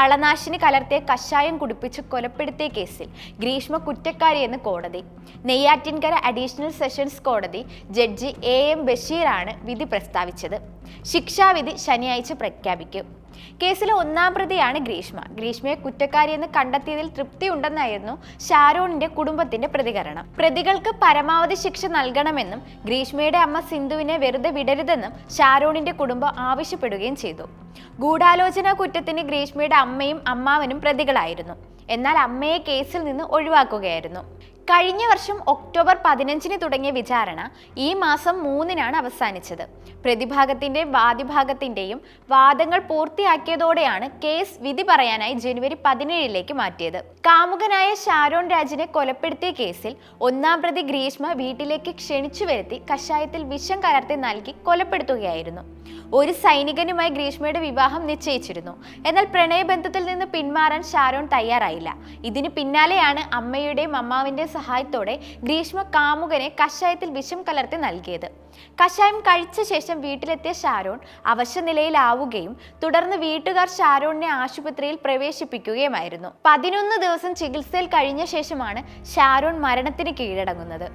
കളനാശിനി കലർത്തിയ കഷായം കുടിപ്പിച്ച് കൊലപ്പെടുത്തിയ കേസിൽ ഗ്രീഷ്മ കുറ്റക്കാരിയെന്ന് കോടതി. നെയ്യാറ്റിൻകര അഡീഷണൽ സെഷൻസ് കോടതി ജഡ്ജി എ എം ബഷീറാണ് വിധി പ്രസ്താവിച്ചത്. ശിക്ഷാവിധി ശനിയാഴ്ച പ്രഖ്യാപിക്കും. കേസിലെ ഒന്നാം പ്രതിയാണ് ഗ്രീഷ്മ. ഗ്രീഷ്മയെ കുറ്റക്കാരിയെന്ന് കണ്ടെത്തിയതിൽ തൃപ്തിയുണ്ടെന്നായിരുന്നു ഷാരോണിന്റെ കുടുംബത്തിന്റെ പ്രതികരണം. പ്രതികൾക്ക് പരമാവധി ശിക്ഷ നൽകണമെന്നും ഗ്രീഷ്മയുടെ അമ്മ സിന്ധുവിനെ വെറുതെ വിടരുതെന്നും ഷാരോണിന്റെ കുടുംബം ആവശ്യപ്പെടുകയും ചെയ്തു. ഗൂഢാലോചന കുറ്റത്തിന് ഗ്രീഷ്മയുടെ അമ്മയും അമ്മാവനും പ്രതികളായിരുന്നു. എന്നാൽ അമ്മയെ കേസിൽ നിന്ന് ഒഴിവാക്കുകയായിരുന്നു. കഴിഞ്ഞ വർഷം ഒക്ടോബർ പതിനഞ്ചിന് തുടങ്ങിയ വിചാരണ ഈ മാസം മൂന്നിനാണ് അവസാനിച്ചത്. പ്രതിഭാഗത്തിന്റെ വാദിഭാഗത്തിന്റെയും വാദങ്ങൾ പൂർത്തിയാക്കിയതോടെയാണ് കേസ് വിധി പറയാനായി ജനുവരി പതിനേഴിലേക്ക് മാറ്റിയത്. കാമുകനായ ഷാരോൺ രാജിനെ കൊലപ്പെടുത്തിയ കേസിൽ ഒന്നാം പ്രതി ഗ്രീഷ്മ വീട്ടിലേക്ക് ക്ഷണിച്ചു വരുത്തി കഷായത്തിൽ വിഷം കലർത്തി നൽകി കൊലപ്പെടുത്തുകയായിരുന്നു. ഒരു സൈനികനുമായി ഗ്രീഷ്മയുടെ വിവാഹം നിശ്ചയിച്ചിരുന്നു. എന്നാൽ പ്രണയബന്ധത്തിൽ നിന്ന് പിന്മാറാൻ ഷാരോൺ തയ്യാറായില്ല. ഇതിന് പിന്നാലെയാണ് അമ്മയുടെയും അമ്മാവിന്റെയും സഹായത്തോടെ ഗ്രീഷ്മ കാമുകനെ കഷായത്തിൽ വിഷം കലർത്തി നൽകിയത്. കഷായം കഴിച്ച ശേഷം വീട്ടിലെത്തിയ ഷാരോൺ അവശനിലയിലാവുകയും തുടർന്ന് വീട്ടുകാർ ഷാരോണിനെ ആശുപത്രിയിൽ പ്രവേശിപ്പിക്കുകയുമായിരുന്നു. പതിനൊന്ന് ദിവസം ചികിത്സയിൽ കഴിഞ്ഞ ശേഷമാണ് ഷാരോൺ മരണത്തിന് കീഴടങ്ങുന്നത്.